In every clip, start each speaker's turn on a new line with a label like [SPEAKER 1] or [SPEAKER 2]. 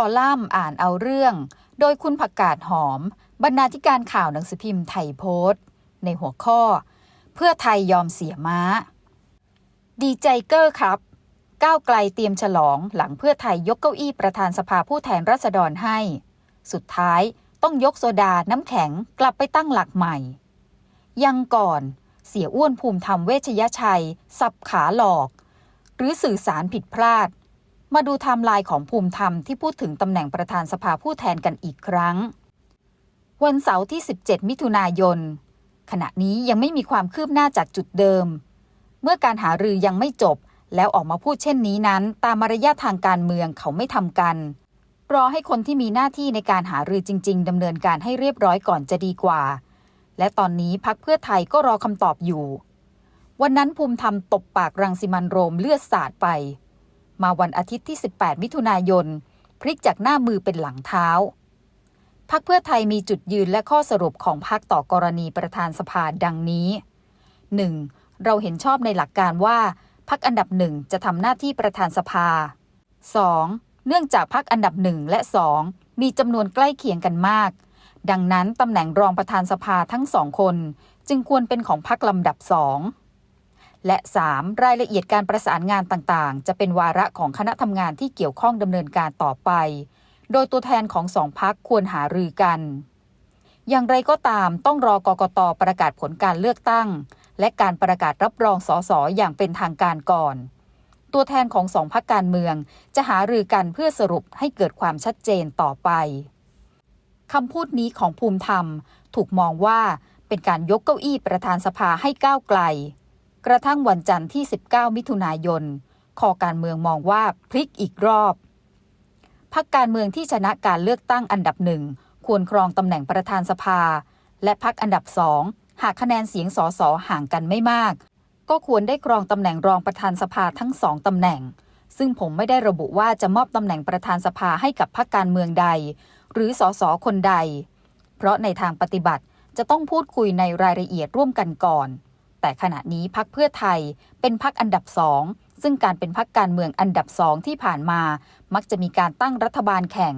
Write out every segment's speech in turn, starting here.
[SPEAKER 1] อลัมน์อ่านเอาเรื่อง โดยคุณผักกาดหอม บรรณาธิการข่าวหนังสือพิมพ์ไทยโพสต์ ในหัวข้อ เพื่อไทยยอมเสียม้า ดีใจเกอร์ครับ ก้าวไกลเตรียมฉลองหลังเพื่อไทยยกเก้าอี้ประธานสภาผู้แทนราษฎรให้ สุดท้ายต้องยกโซดาน้ำแข็งกลับไปตั้งหลักใหม่ ยังก่อนเสียอ้วนภูมิธรรมเวชยชัย สับขาหลอก หรือสื่อสารผิดพลาด มาดูไทม์ไลน์ของภูมิธรรมที่พูดถึงตำแหน่งประธานสภาผู้แทนกันอีกครั้ง วันเสาร์ที่ 17 มิถุนายน ขณะนี้ยังไม่มีความคืบหน้าจากจุดเดิม เมื่อการหารือยังไม่จบแล้วออกมาพูดเช่นนี้นั้น ตามมารยาททางการเมืองเขาไม่ทำกัน รอให้คนที่มีหน้าที่ในการหารือจริง ๆดำเนินการให้เรียบร้อยก่อนจะดีกว่า และตอนนี้พักเพื่อไทยก็รอคำตอบอยู่ วันนั้นภูมิธรรมตบปากรังสิมันโรมเลือดสาดไป มาวันอาทิตย์ที่ 18 มิถุนายน พลิกจากหน้ามือเป็นหลังเท้าพักเพื่อไทยมีจุดยืนและข้อสรุปของพักต่อกรณีประธานสภาดังนี้ 1. เราเห็นชอบในหลักการว่าพักอันดับหนึ่งจะทำหน้าที่ประธานสภา 2. เนื่องจากพักอันดับหนึ่งและสองมีจำนวนใกล้เคียงกันมาก ดังนั้นตำแหน่งรองประธานสภาทั้งสองคน จึงควรเป็นของพักลำดับสอง และ 3. รายละเอียดการประสานงานต่างๆ จะเป็นวาระของคณะทำงานที่เกี่ยวข้องดำเนินการต่อไป โดยตัวแทนของสองพักควรหารือกัน อย่างไรก็ตามต้องรอกกตประกาศผลการเลือกตั้ง และการประกาศรับรองสสอย่างเป็นทางการก่อน ตัวแทนของสองพักการเมืองจะหารือกันเพื่อสรุปให้เกิดความชัดเจนต่อไปคำพูดนี้ของภูมิธรรม ถูกมองว่าเป็นการยกเก้าอี้ประธานสภาให้ก้าวไกล กระทั่งวันจันทร์ที่ 19 มิถุนายนคอการเมืองมองว่าพลิกอีกรอบพักการเมืองที่ชนะการเลือกตั้งอันดับหนึ่งควรครองตำแหน่งประธานสภา และพักอันดับสองหากคะแนนเสียงสสห่างกันไม่มาก ก็ควรได้ครองตำแหน่งรองประธานสภาทั้งสองตำแหน่ง ซึ่งผมไม่ได้ระบุว่าจะมอบตำแหน่งประธานสภาให้กับพรรคการเมืองใด หรือสสคนใด เพราะในทางปฏิบัติจะต้องพูดคุยในรายละเอียดร่วมกันก่อน แต่ขณะนี้พักเพื่อไทยเป็นพักอันดับสองซึ่งการเป็นพักการเมืองอันดับสองที่ผ่านมา มักจะมีการตั้งรัฐบาลแข่ง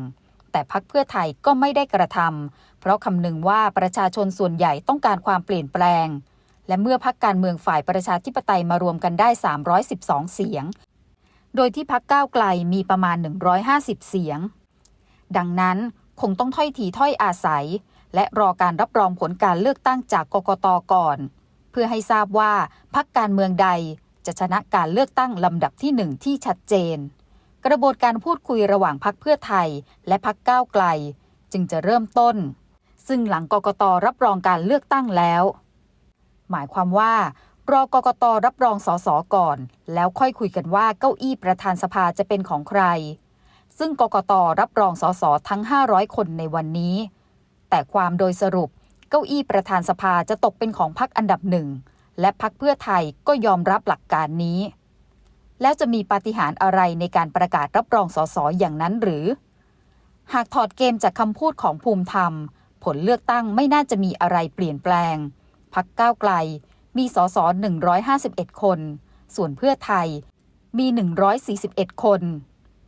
[SPEAKER 1] แต่พักเพื่อไทยก็ไม่ได้กระทำเพราะคำนึงว่าประชาชนส่วนใหญ่ต้องการความเปลี่ยนแปลง และเมื่อพักการเมืองฝ่ายประชาธิปไตยมารวมกันได้ 312 เสียง โดยที่พักก้าวไกลมีประมาณ 150 เสียง ดังนั้นคงต้องถ้อยทีถ้อยอาศัย และรอการรับรองผลการเลือกตั้งจากกกตก่อน พื่อให้ทราบว่าพักการเมืองใดจะชนะการเลือกตั้งลำดับที่หนึ่งที่ชัดเจน กระบวนการพูดคุยระหว่างพักเพื่อไทย และพักก้าวไกล จึงจะเริ่มต้น ซึ่งหลังกกตรับรองการเลือกตั้งแล้ว หมายความว่ารอกกตรับรองสสก่อน แล้วค่อยคุยกันว่าเก้าอี้ประธานสภาจะเป็นของใคร ซึ่งกกตรับรองสสทั้ง 500 คนในวันนี้ แต่ความโดยสรุป เก้าอี้ประธานสภาจะตกเป็นของพรรคอันดับหนึ่ง และพรรคเพื่อไทยก็ยอมรับหลักการนี้ แล้วจะมีปาฏิหาริย์อะไรในการประกาศรับรองสสอย่างนั้นหรือ หากถอดเกมจากคำพูดของภูมิธรรม ผลเลือกตั้งไม่น่าจะมีอะไรเปลี่ยนแปลงพักก้าวไกลมีสส151 คน ส่วนเพื่อไทยมี 141 คน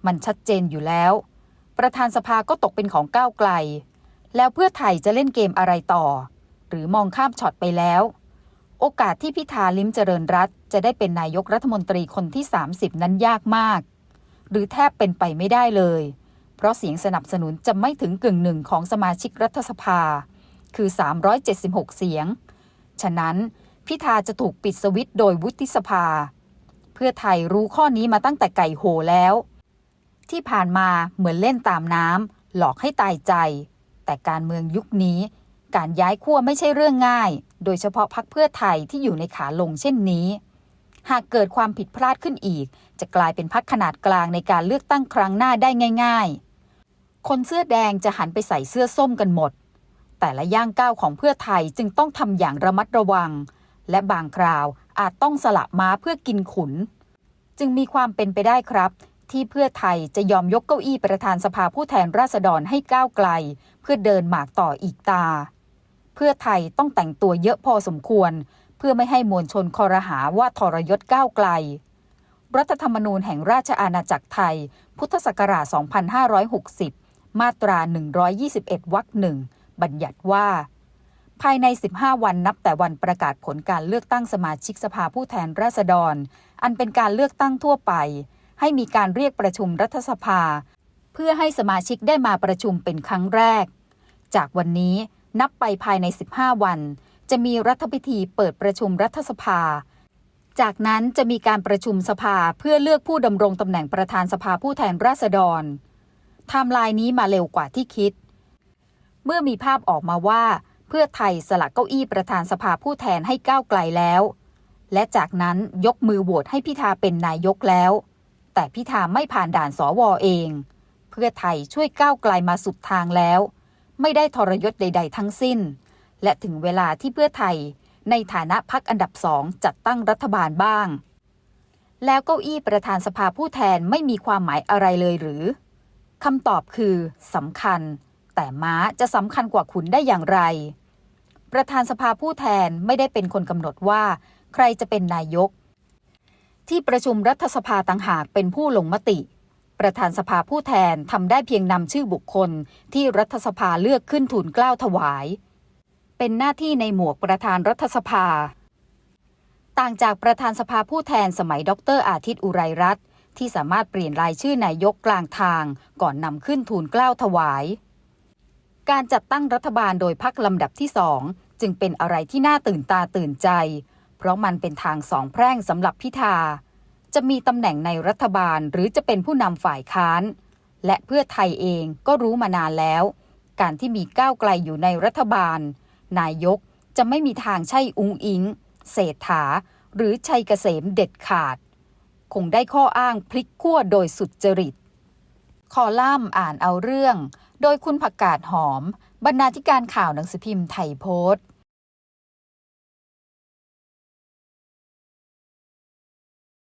[SPEAKER 1] มันชัดเจนอยู่แล้ว ประธานสภาก็ตกเป็นของก้าวไกล แล้วเพื่อไทยจะเล่นเกมอะไรต่อ หรือมองข้ามช็อตไปแล้ว โอกาสที่พิธาลิ้มเจริญรัตจะได้เป็นนายกรัฐมนตรีคนที่ 30 นั้นยากมาก หรือแทบเป็นไปไม่ได้เลย เพราะเสียงสนับสนุนจะไม่ถึงกึ่งหนึ่งของสมาชิกรัฐสภา คือ 376 เสียง ฉะนั้นพิธาจะถูกปิดสวิตโดยวุฒิสภา เพื่อไทยรู้ข้อนี้มาตั้งแต่ไก่โหแล้ว ที่ผ่านมาเหมือนเล่นตามน้ำหลอกให้ตายใจ แต่การเมืองยุคนี้ การย้ายขั้วไม่ใช่เรื่องง่าย โดยเฉพาะพักเพื่อไทยที่อยู่ในขาลงเช่นนี้ หากเกิดความผิดพลาดขึ้นอีก จะกลายเป็นพักขนาดกลางในการเลือกตั้งครั้งหน้าได้ง่าย ๆ คนเสื้อแดงจะหันไปใส่เสื้อส้มกันหมด แต่ละย่างก้าวของเพื่อไทยจึงต้องทำอย่างระมัดระวัง และบางคราวอาจต้องสละม้าเพื่อกินขุน จึงมีความเป็นไปได้ครับ ที่เพื่อไทยจะยอมยกเก้าอี้ประธานสภาผู้แทนราษฎรให้ก้าวไกล เพื่อเดินหมากต่ออีกตา เพื่อไทยต้องแต่งตัวเยอะพอสมควร เพื่อไม่ให้มวลชนคอรหาว่าทรยศก้าวไกล รัฐธรรมนูญแห่งราชอาณาจักรไทย พุทธศักราช 2560 มาตรา 121 วรรคหนึ่งบัญญัติว่า ภายใน 15 วันนับแต่วันประกาศผลการเลือกตั้งสมาชิกสภาผู้แทนราษฎร อันเป็นการเลือกตั้งทั่วไป ให้มีการเรียกประชุมรัฐสภา เพื่อให้สมาชิกได้มาประชุมเป็นครั้งแรก จากวันนี้นับไปภายใน 15 วัน จะมีรัฐพิธีเปิดประชุมรัฐสภา จากนั้นจะมีการประชุมสภาเพื่อเลือกผู้ดำรงตำแหน่งประธานสภาผู้แทนราษฎรไทม์ไลน์นี้มาเร็วกว่าที่คิด เมื่อมีภาพออกมาว่า เพื่อไทยสละเก้าอี้ประธานสภาผู้แทนให้ก้าวไกลแล้ว และจากนั้นยกมือโหวตให้พิธาเป็นนายกแล้ว แต่พิธาไม่ผ่านด่านสวเอง เพื่อไทยช่วยก้าวไกลมาสุดทางแล้ว ไม่ได้ทรยศใด ๆ ทั้งสิ้น และถึงเวลาที่เพื่อไทย ในฐานะพักอันดับสองจัดตั้งรัฐบาลบ้าง แล้วเก้าอี้ประธานสภาผู้แทนไม่มีความหมายอะไรเลยหรือคำตอบคือสำคัญ แต่ม้าจะสำคัญกว่าขุนได้อย่างไร ประธานสภาผู้แทนไม่ได้เป็นคนกำหนดว่า ใครจะเป็นนายก ที่ประชุมรัฐสภาต่างหากเป็นผู้ลงมติ ประธานสภาผู้แทนทำได้เพียงนำชื่อบุคคล ที่รัฐสภาเลือกขึ้นทูลเกล้าถวาย เป็นหน้าที่ในหมวกประธานรัฐสภา ต่างจากประธานสภาผู้แทนสมัยดรอาทิตย์อุไรรัตน์ที่สามารถเปลี่ยนรายชื่อนายกกลางทาง ก่อนนำขึ้นทูลเกล้าถวาย การจัดตั้งรัฐบาลโดยพักลำดับที่สองจึงเป็นอะไรที่น่าตื่นตาตื่นใจ เพราะมันเป็นทางสองแพร่งสำหรับพิธา จะมีตำแหน่งในรัฐบาลหรือจะเป็นผู้นำฝ่ายค้าน และเพื่อไทยเองก็รู้มานานแล้ว การที่มีก้าวไกลอยู่ในรัฐบาล นายกจะไม่มีทางใช่อุงอิงเศรษฐา หรือชัยเกษมเด็ดขาด คงได้ข้ออ้างพลิกขั้วโดยสุดจริต คอลัมน์อ่านเอาเรื่อง โดยคุณผักกาดหอม บรรณาธิการข่าวหนังสือพิมพ์ไทยโพสต์